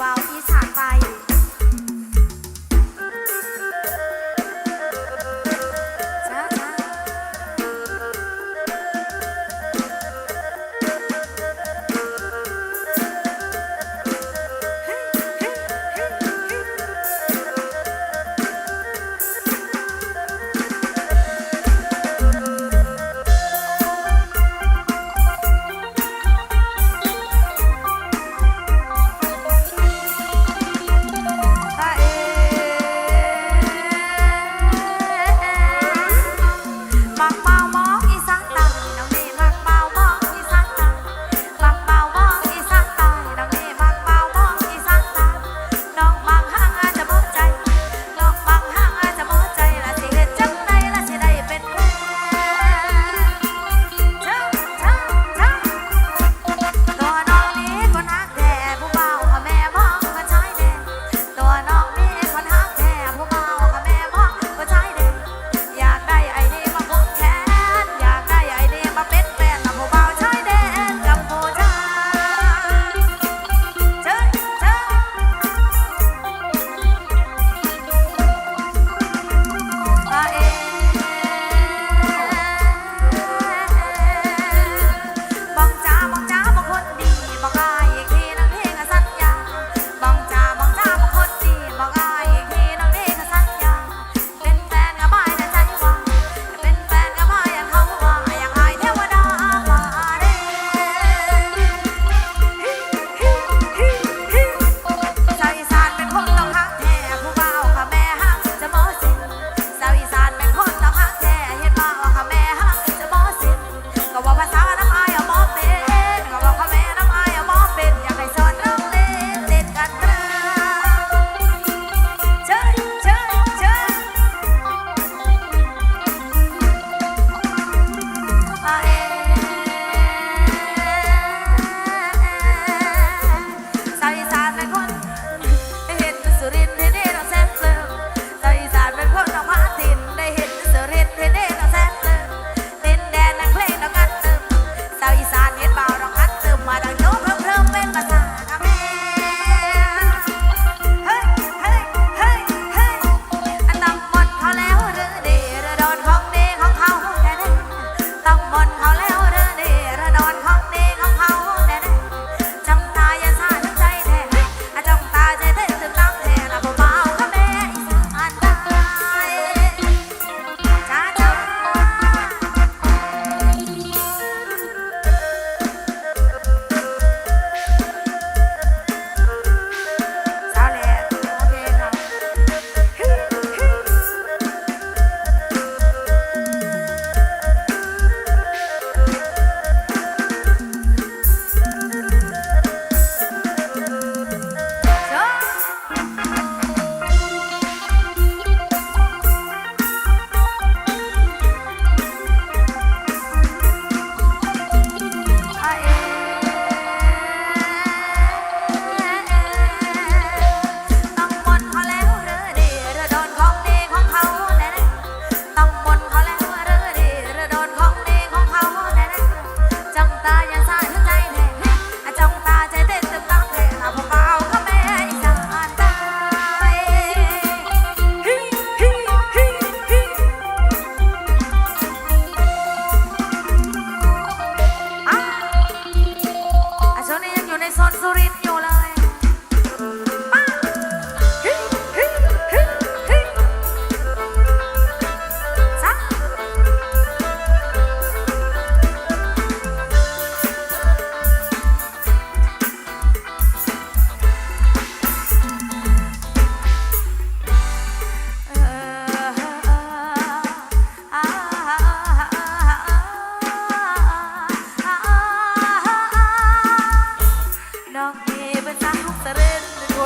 บ่า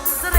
นเ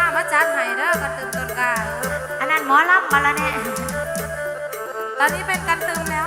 ามาจัดให้เด้อกันตึมต้นกาอันนั้นหมอลำมาแล้วเนี่ยตอนนี้เป็นกันตึมแล้ว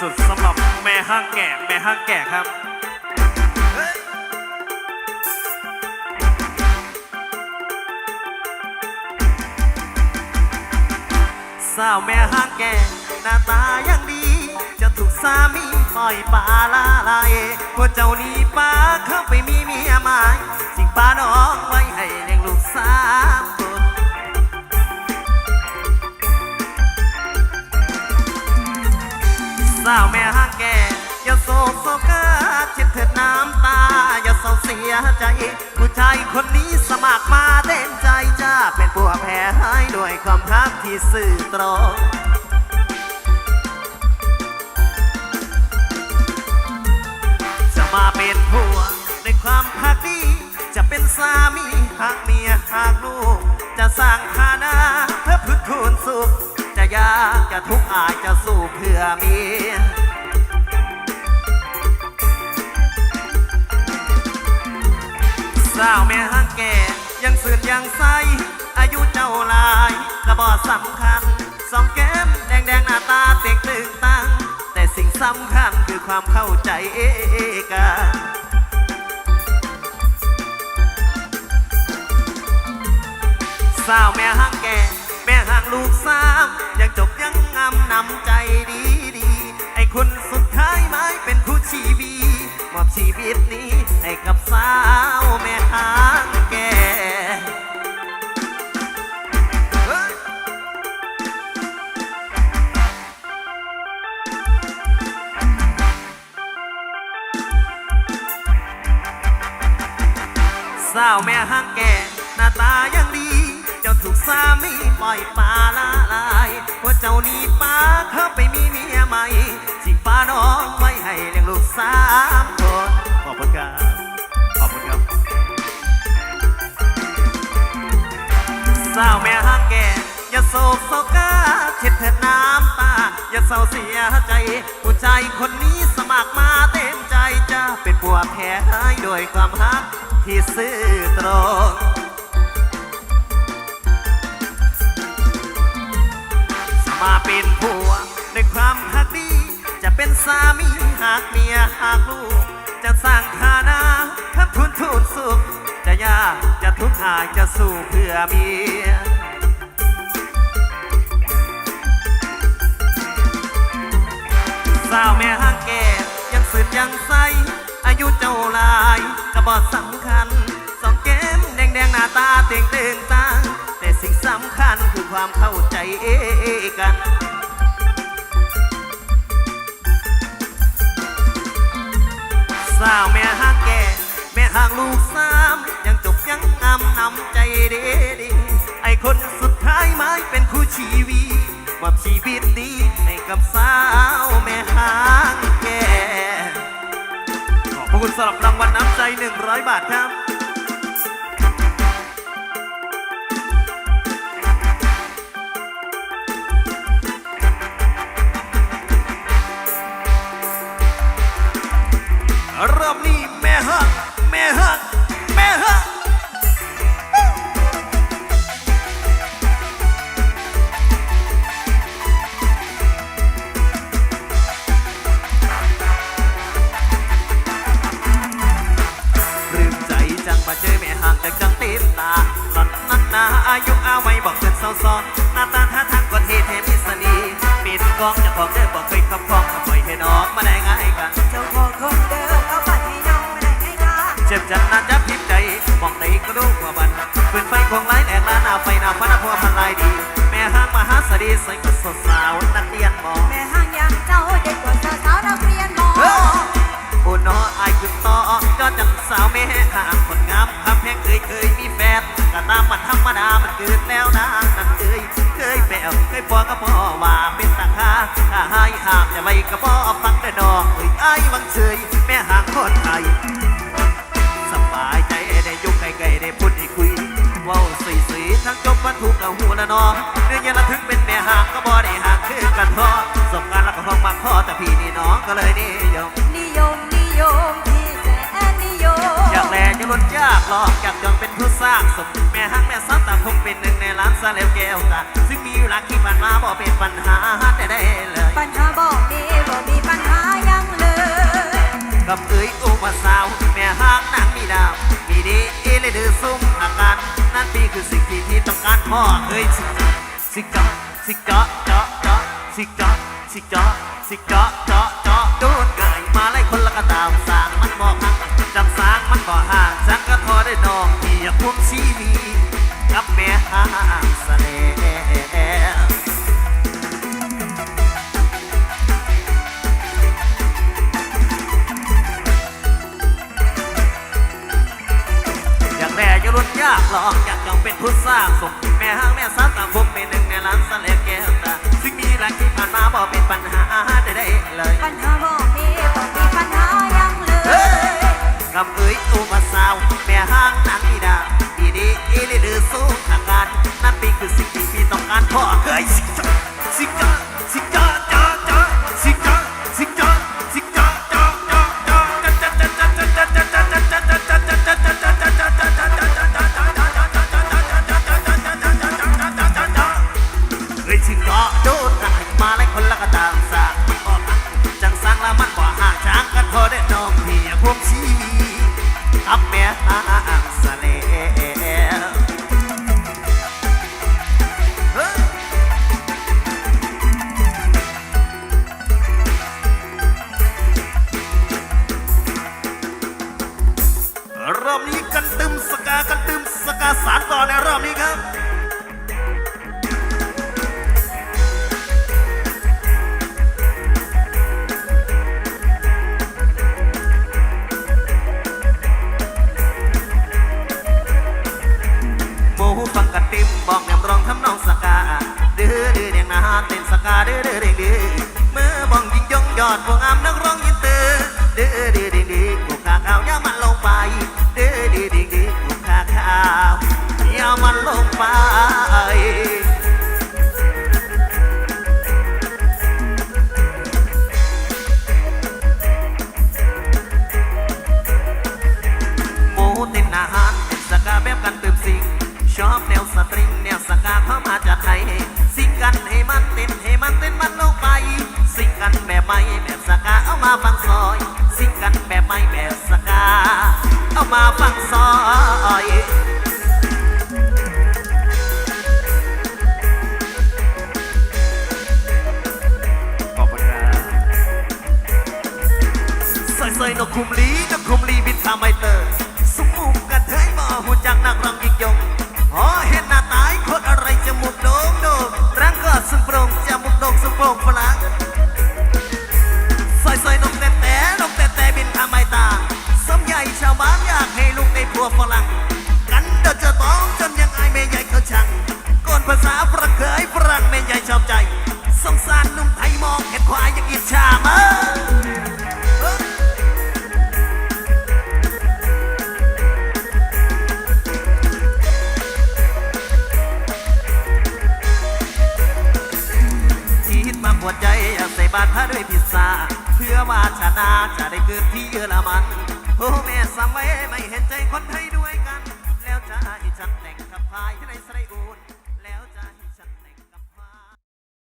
สุดสำหรับแม่ห้างแก่แม่ห้างแก่ครับสาวแม่ห้างแก่หน้าตายังดี จะถูกสามีปล่อยปลาลาลายว่าเจ้านี้ป้าเข้าไปมีเมียใหม่จริงปลาน้องไว้ให้เลี้ยงลูกสาว สาแม่ห้าแกอย่าโศกโศกาจิตเถิดน้ำตา อย่าเศร้าเสียใจ ผู้ชายคนนี้สมัครมาเต้นใจจ้า เป็นผัวแพ้ให้ด้วยความรักที่สื่อตรงจะมาเป็นผัวในความพักดีจะเป็นสามีหากเมียหากลูก จะสร้างฐานะเพื่อพึ่งคูณสุข ยากจะทุกข์อาจจะสู้เพื่อเมียสาวแม่ห้างแก่ยังสื่นยังใส อายุเจ้าลายกระบอกสำคัญ สองแก้มแดงแดงๆหน้าตาเต็กตึงตัง แต่สิ่งสำคัญคือความเข้าใจเอกันสาวแม่ห้างแก่ หางลูกสามยังจบยังงามนำใจดีดีไอ้คนสุดท้ายไม่เป็นคู่ชีวีมอบชีวิตนี้ให้กับสาวแม่ห้างแก่สาวแม่ห้างแก่หน้าตายัง สามีปล่อยปลาละลายเพราเจ้านี่ป้าเข้าไปมีเมียใหม่สิป้าน้องไว้ให้เลี้ยงลูกสามคนขอบคุณครับขอบคุณครับสาวแม่ห้างแก่อย่าโศกโศกาเช็ดเถิดน้ำตา อย่าเศร้าเสียใจ ผู้ใจคนนี้สมัครมาเต็มใจจะเป็นปัวแพ้ให้ด้วยความฮักที่ซื่อตรง มาเป็นผัวด้วยความพักดี จะเป็นสามีหากเมียหากลูก จะสร้างฐานะทับทุนทุนสุข จะยากจะทุกข์อาจจะสู้เพื่อเมียสาวแม่ห้างแก่ยังสืดยังใสอายุเจ้าลายกระบอกสำคัญ สองแก้มแดงแดงๆหน้าตาเต่งเต่งตางแต่สิ่งสำคัญคื ความเข้าใจกัน สาวแม่ห้างแก่แม่ห้างลูกสามยังจบยังงามนำใจเด็ดีไอคนสุดท้ายไม่เป็นคู่ชีวีมอบชีวิตดีให้กับสาวแม่ห้างแก่ขอบคุณสำหรับรางวัลน้ำใจ 100 บาทครับ ร สดีใส่กุศลสาวนักเรียนบอกแม่ห้างยังเจ้าเด็กกว่าสาวนักเรียนหมอโอ้น้ออายคือต่อก็จังสาวแม่ห่างคนงามคำแพงเคยเคยมีแฟนก็ตามมันธรรมดามันเกิดแล้วนะนั่นเคยเคยแปวเคยพอก็พอว่าเป็นตาคาถ้าให้ห้ามจะไว้ก็พอฟังแต่ดอกเอ้ยอายวังเฉยแม่ห่างคนไทย ทั้งจบวันถูกกับหูละนอเรื่องยันละถึงเป็นแม่ห่างก็บ่ได้ห่างคือกันพอสบการณ์แล้วก็พองบางข้อแต่พี่นี่น้องก็เลยนิยมนิยมนิยมที่แสนนิยมอยากแลจะล้นยากหรอกอยากจองเป็นผู้สร้างสมแม่ฮักแม่ซับต่างคงเป็นหนึ่งในล้านซาเลวแก้วตาซึ่งมีอยู่หลักที่ผ่านมาบ่เป็นปัญหาได้ได้เลย ปัญหาบอกมีบ่มีปัญหายังเลยกับเอ้ยอุปสาวแม่ฮักนางมีดาวมีดีเอเลยดื้อซุ่ม อาทีคือสิ่งที่ที่ต้องการพ่อเอ้ยสิสิเจาะสิกะกะกะสิกะสิกะสิกะกะกะโดนไก่มาไล่คนละกระตามสางมันบอกหักจำสางมันบอกห่างสังก็ทอได้นองที่ยาพุ่มชีวีกับแม่ห่างเสน่ห์ากหลอกอยากจองเป็นผู้สร้างสมแม่ห้างแม่สาวต่างผมเป็นหนึ่งในร้านสเลวแก้วตา โป่งฝรั่งซอยซอยนกแต่แต่นกแต่แต่บินทำไมตาสมใหญ่ชาวบ้านอยากให้ลูกในพัวฝรั่งกันเดาจะต้องจนยังไอแม่ใหญ่เขาชังก่อนภาษาประเคยฝรั่งแม่ใหญ่ชอบใจ สงสารนุ่มไทยมองเห็นควายยังอิจฉามา บาทพระด้วยพิซซ่าเพื่อว่าชนะจะได้เกิดที่เยอรมัน โอ้แม่สมัยไม่เห็นใจคนไทย